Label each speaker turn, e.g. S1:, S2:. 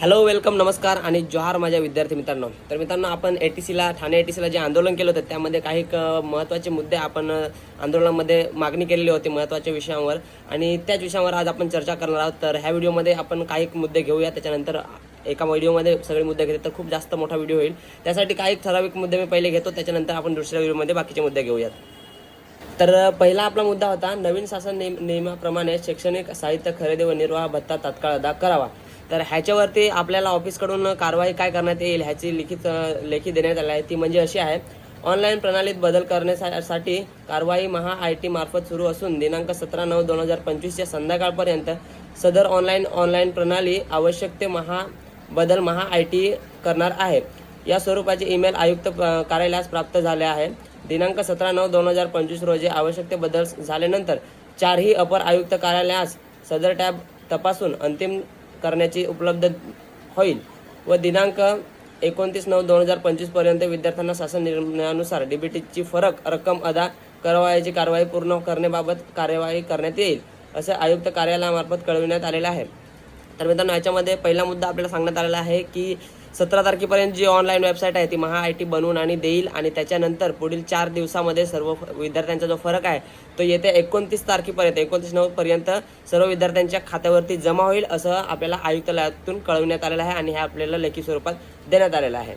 S1: Hello welcome नमस्कार आणि जोहार माझ्या विद्यार्थी मित्रांनो. तर मित्रांनो आपण ए टी सीला ठाणे ए टी सीला जे आंदोलन केलं होतं त्यामध्ये काही क- महत्त्वाचे मुद्दे आपण आंदोलनामध्ये मागणी केलेली होती महत्त्वाच्या विषयांवर. आणि त्याच विषयावर आज आपण चर्चा करणार आहोत. तर ह्या व्हिडिओमध्ये आपण काही मुद्दे घेऊया. त्याच्यानंतर एका व्हिडिओमध्ये सगळे मुद्दे घेतले तर खूप जास्त मोठा व्हिडिओ होईल. त्यासाठी काही ठराविक मुद्दे मी पहिले घेतो. त्याच्यानंतर आपण दुसऱ्या व्हिडिओमध्ये बाकीचे मुद्दे घेऊयात. तर पहिला आपला मुद्दा होता नवीन शासन नियम नियमाप्रमाणे शैक्षणिक साहित्य खरेदी व निर्वाह भत्ता तात्काळ अदा करावा. तर ह्याच्यावरती आपल्याला ऑफिसकडून कारवाई काय करण्यात येईल ह्याची लिखित लेखी देण्यात आली आहे. ती म्हणजे अशी आहे. ऑनलाईन प्रणालीत बदल करण्यासाठी कारवाई महा आय टी मार्फत सुरू असून दिनांक सतरा नऊ दोन हजार पंचवीसच्या संध्याकाळपर्यंत सदर ऑनलाईन ऑनलाईन प्रणाली आवश्यक ते महा बदल महा आय टी करणार आहे. या स्वरूपाचे ईमेल आयुक्त कार्यालयास प्राप्त झाले आहे. दिनांक सतरा नऊ दोन हजार पंचवीस रोजी आवश्यक ते बदल झाल्यानंतर चारही अपर आयुक्त कार्यालयास सदर टॅब तपासून अंतिम करण्याची उपलब्ध होईल. व दिनांक एकोणतीस नऊ दोन हजार पंचवीसपर्यंत विद्यार्थ्यांना शासन निर्णयानुसार डीबीटीची फरक रक्कम अदा करवायची कारवाई पूर्ण करण्याबाबत कार्यवाही करण्यात येईल असे आयुक्त कार्यालयामार्फत कळविण्यात आलेलं आहे. तर मित्रांनो याच्यामध्ये पहिला मुद्दा आपल्याला सांगण्यात आलेला आहे की सतरा तारखेपर्यंत जी ऑनलाईन वेबसाईट आहे ती महा आय टी बनवून आणि देईल आणि त्याच्यानंतर पुढील चार दिवसामध्ये सर्व विद्यार्थ्यांचा जो फरक आहे तो येत्या एकोणतीस तारखेपर्यंत एकोणतीस नऊ पर्यंत सर्व विद्यार्थ्यांच्या खात्यावरती जमा होईल असं आपल्याला आयुक्तालयातून कळविण्यात आलेलं आहे आणि हे आपल्याला लेखी स्वरूपात देण्यात आलेलं आहे.